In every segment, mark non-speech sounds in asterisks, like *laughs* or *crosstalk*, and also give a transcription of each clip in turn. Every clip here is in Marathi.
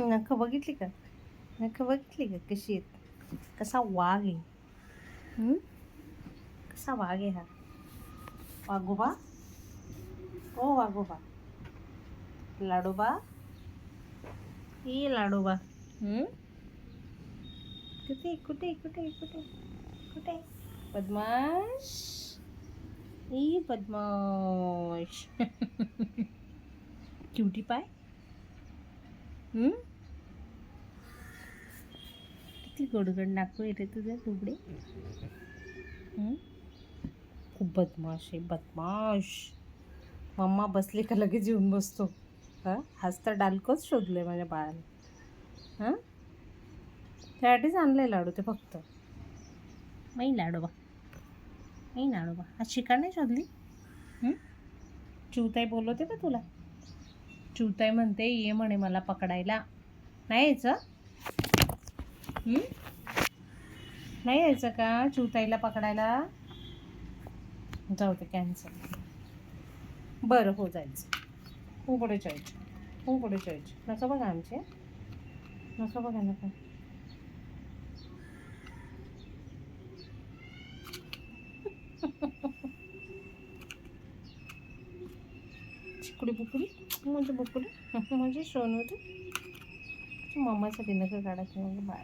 नखं बघितली का? नखं बघितली का? कशी आहेत? कसा वाघ आहे. कसा वाघ आहे हा? वाघोबा? ओ वाघोबा. लाडोबा? ये लाडोबा. कुठे कुठे कुठे कुठे कुठे? पद्माश? ई पद्माश. *laughs* क्युटी पाय हं? किती गोडगड नाकू आहे रे तुकडे खूप बदमाश आहे बदमाश. मम्मा बसली का लगेच येऊन बसतो. हां? आज तर डालकच आहे माझ्या बाळाला हां? त्यासाठीच आहे लाडू ते फक्त. नाही लाडू बा. नाही लाडू बा. आज शिकार नाही शोधली? चिवताई बोलवते का तुला? चिवताई म्हणते ये म्हणे मला पकडायला. नाही यायचं? नाही यायचं का? चिवताईला पकडायला? जाऊ दे कॅन्सल बरं हो जायचं. हो, उघडे जायचं. उघडे चॉईच नसं बघा आमचे. नसं बघा नका. चिकडी बुकडी? म्हणजे बुकडी? म्हणजे सोन होते मम्मासाठी नका काढायचं मग बाळ.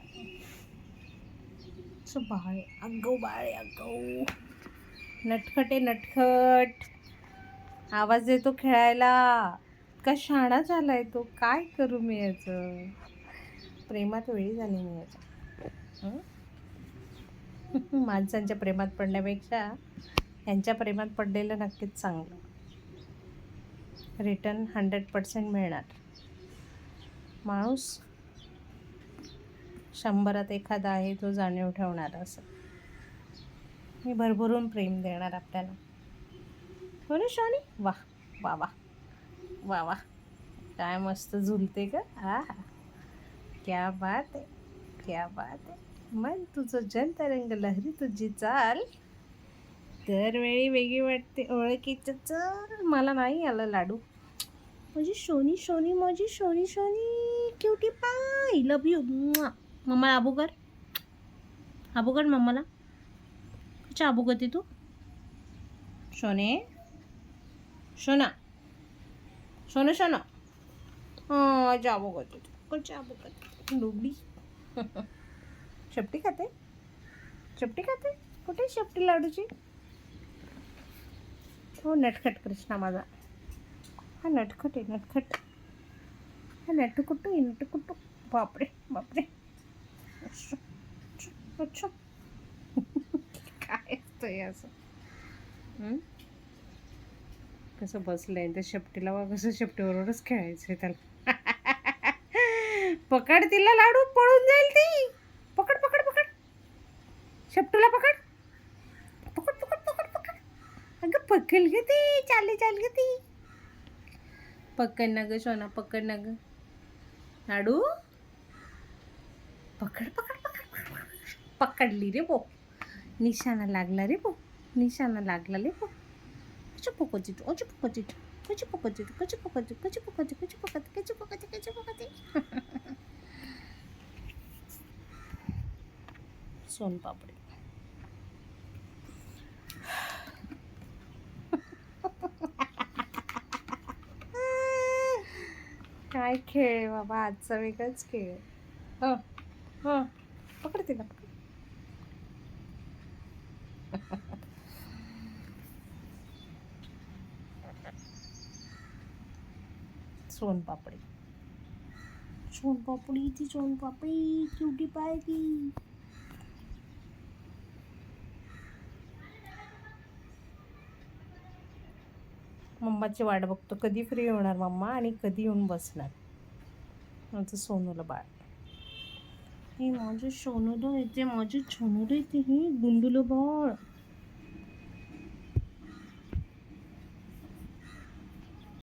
असं बाळ आहे. अगो बाळ आहे अगो नटखट आहे नटखट. आवाज येतो खेळायला. का शाणा झालाय तो. काय करू मी याचं? प्रेमात वेळी झाली मी याचा *laughs* माणसांच्या प्रेमात पडण्यापेक्षा यांच्या प्रेमात पडलेलं नक्कीच चांगलं. रिटर्न हंड्रेड पर्सेंट मिळणार. माणूस शंभरात एखादा आहे तो जाणीव ठेवणार असं. मी भरभरून प्रेम देणार आपल्याला. हो ना शॉनी वा वा वा वा वा काय मस्त झुलते का हा हा. क्या बात आहे क्या बात आहे. मन तुझं जनतरंग लहरी तुझी चाल. दरवेळी वेगळी वाटते ओळखीचं चल. मला नाही आलं लाडू. माझी शोनी शोनी माझी शोनी शोनी क्युटी पाय लव यू मम्मा आबू कर. आबू कर मम्माला. अच्छा आबू करते तू? सोने. शोना सोनं सोनं. अच्छा जाबू करते तू? कशा आबू करते डुबडी. शेपटी खाते? शेपटी खाते? कुठे शेपटी लाडूची? हो नटखट कृष्णा माझा. हा नटखट आहे नटखट. हा नटकुट्टू आहे नटकुट्टू बापरे बापरे अच्छा अच्छा काय असतं हे असं हं? कसं बसलं आहे त्या शेपटीला कसं शेपटीवरच खेळायचं आहे त्याला. *laughs* पकड तिला लाडू पळून जाईल ती. पकड पकड पकड. शेपटूला पकड. पकड पकड पकड पकड. अगं पकड ग ती चालली चाल ग ती. पकड ना ग सोना पकड ना ग. लाडू. पकड पकड पकड पकड, पकड. पकडली रे बो निशाणा लागला रे बो निशाणा लागला रे बो कशी पकडते तू कशी पकडते तू कशी पकडते तू कशी पकडते कशी पकडते कशी पकडते कशी पकडते कशी पकडते सोनपापडी काय खेळ आहे बाबा आजचा वेगळाच खेळ आहे. हं हं पकड तिला सोनपापडी सोनपापडी ती सोनपापडी चिवटी पाय ती. मम्माची वाट बघतो. कधी फ्री होणार मम्मा आणि कधी येऊन बसणार? माझं सोनूला बाळ. हे माझं सोनूला येते माझे छोनूला येते हे गुंडुलं बाळ.